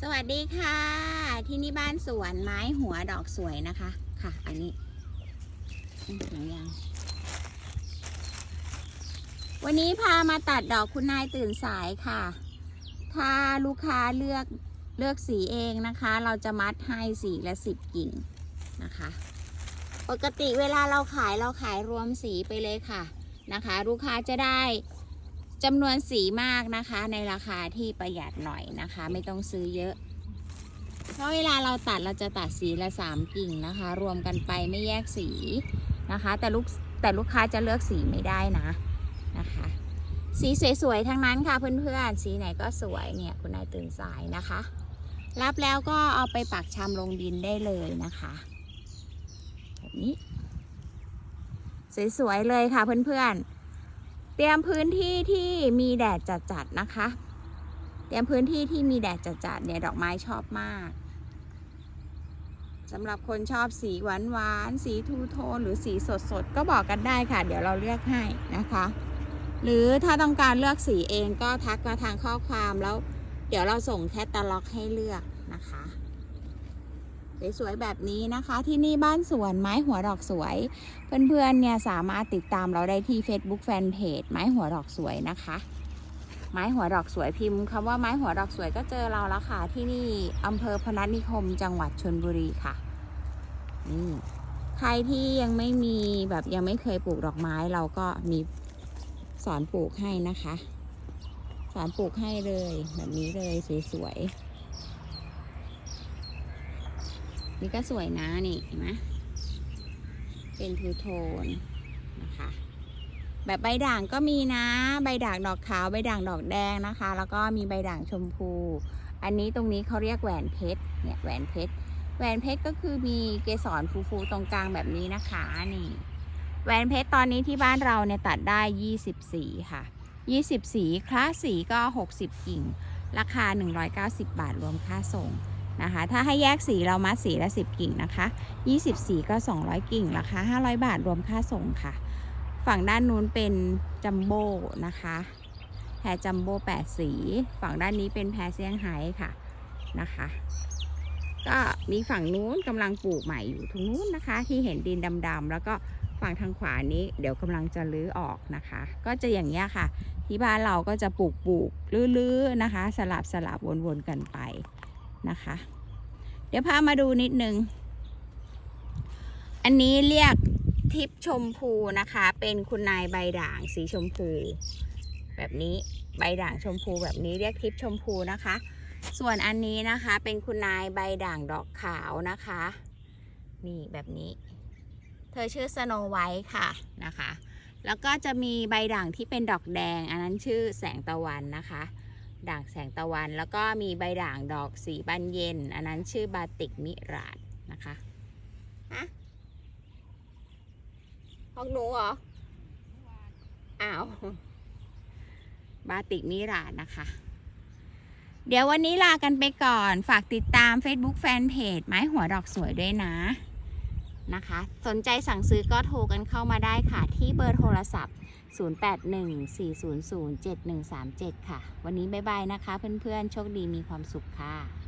สวัสดีค่ะ ที่นี่บ้านสวนไม้หัวดอกสวยนะคะ ค่ะ อันนี้อืมหนูยังวันนี้พามาตัดดอกคุณนายตื่นสายค่ะ ถ้าลูกค้าเลือกเลือกสีเองนะคะ เราจะมัดให้สีละสิบกิ่งนะคะ ปกติเวลาเราขายเราขายรวมสีไปเลยค่ะนะคะ ลูกค้าจะได้ จำนวนสีมากนะคะ ในราคาที่ประหยัดหน่อยนะคะ ไม่ต้องซื้อเยอะ เพราะเวลาเราตัดเราจะตัดสีละสามกิ่งนะคะ รวมกันไปไม่แยกสีนะคะ แต่ลูกแต่ลูกค้าจะเลือกสีไม่ได้นะนะคะ สีสวยๆทั้งนั้นค่ะเพื่อนๆ สีไหนก็สวยเนี่ยคุณนายตื่นสายนะคะ รับแล้วก็เอาไปปักชำลงดินได้เลยนะคะแบบนี้ สวยๆเลยค่ะเพื่อนๆ เตรียมพื้นที่ที่มีแดดจัดๆนะคะ เตรียมพื้นที่ที่มีแดดจัดๆเนี่ยดอกไม้ชอบมากสำหรับคนชอบสีหวานๆสีทูโทนหรือสีสดๆก็บอกกันได้ค่ะ เดี๋ยวเราเลือกให้นะคะ หรือถ้าต้องการเลือกสีเองก็ทักมาทางข้อความแล้ว เดี๋ยวเราส่งแคตตาล็อกให้เลือกนะคะ สวยๆแบบนี้นะคะ ที่นี่บ้านสวนไม้หัวดอกสวย เพื่อนๆเนี่ยสามารถติดตามเราได้ที่ Facebook Fanpage ไม้หัวดอกสวยนะคะ ไม้หัวดอกสวยพิมพ์คำว่าไม้หัวดอกสวยก็เจอเราแล้วค่ะที่นี่อำเภอพนัสนิคม จังหวัดชนบุรีค่ะนี่ใครที่ยังไม่มีแบบยังไม่เคยปลูกดอกไม้เราก็มีสอนปลูกให้นะคะ สอนปลูกให้เลยแบบนี้เลยสวยๆ นี่ก็สวยนะนี่เห็นไหมเป็นทูโทนนะคะ แบบใบด่างก็มีนะ ใบด่างดอกขาวใบด่างดอกแดงนะคะ แล้วก็มีใบด่างชมพู อันนี้ตรงนี้เขาเรียกแหวนเพชรเนี่ยแหวนเพชรแหวนเพชรก็คือมีเกสรฟูๆตรงกลางแบบนี้นะคะนี่แหวนเพชรตอนนี้ที่บ้านเราเนี่ยตัดได้20สีค่ะ 20 สีคลาสสีก็ 60 กิ่ง ราคา 190 บาทรวมค่าส่ง นะคะ ถ้าให้แยกสีเรามัดสีละ 10 กิ่งนะคะ20สีก็ 200 กิ่งราคา500 บาทรวมค่าส่งค่ะ ฝั่งด้านนู้นเป็นจัมโบ้นะคะแพรจัมโบ้แปดสี ฝั่งด้านนี้เป็นแพรเซี่ยงไฮ้ค่ะนะคะ ก็มีฝั่งนู้นกำลังปลูกใหม่อยู่ตรงนู้นนะคะ ที่เห็นดินดำๆแล้วก็ฝั่งทางขวานี้เดี๋ยวกำลังจะลื้อออกนะคะ ก็จะอย่างนี้ยค่ะ ที่บ้านเราก็จะปลูกปลูกลื้อๆนะคะ สลับสลับวนๆกันไป นะคะ เดี๋ยวพามาดูนิดนึง อันนี้เรียกทิปชมพูนะคะ เป็นคุณนายใบด่างสีชมพู แบบนี้ใบด่างชมพูแบบนี้เรียกทิปชมพูนะคะ ส่วนอันนี้นะคะเป็นคุณนายใบด่างดอกขาวนะคะ นี่แบบนี้ เธอชื่อสโนไวท์ค่ะนะคะ แล้วก็จะมีใบด่างที่เป็นดอกแดง อันนั้นชื่อแสงตะวันนะคะ ด่างแสงตะวัน แล้วก็มีใบด่างดอกสีบานเย็น อันนั้นชื่อบาติกมิราดนะคะฮะของหนูเหรออ้าวบาติกมิราดนะคะ เดี๋ยววันนี้ลากันไปก่อน ฝากติดตาม Facebook Fanpage ไม้หัวดอกสวยด้วยนะ นะคะ สนใจสั่งซื้อก็โทรกันเข้ามาได้ค่ะ ที่เบอร์โทรศัพท์ 0814007137 ค่ะ วันนี้บ๊ายบายนะคะ เพื่อนๆ โชคดีมีความสุขค่ะ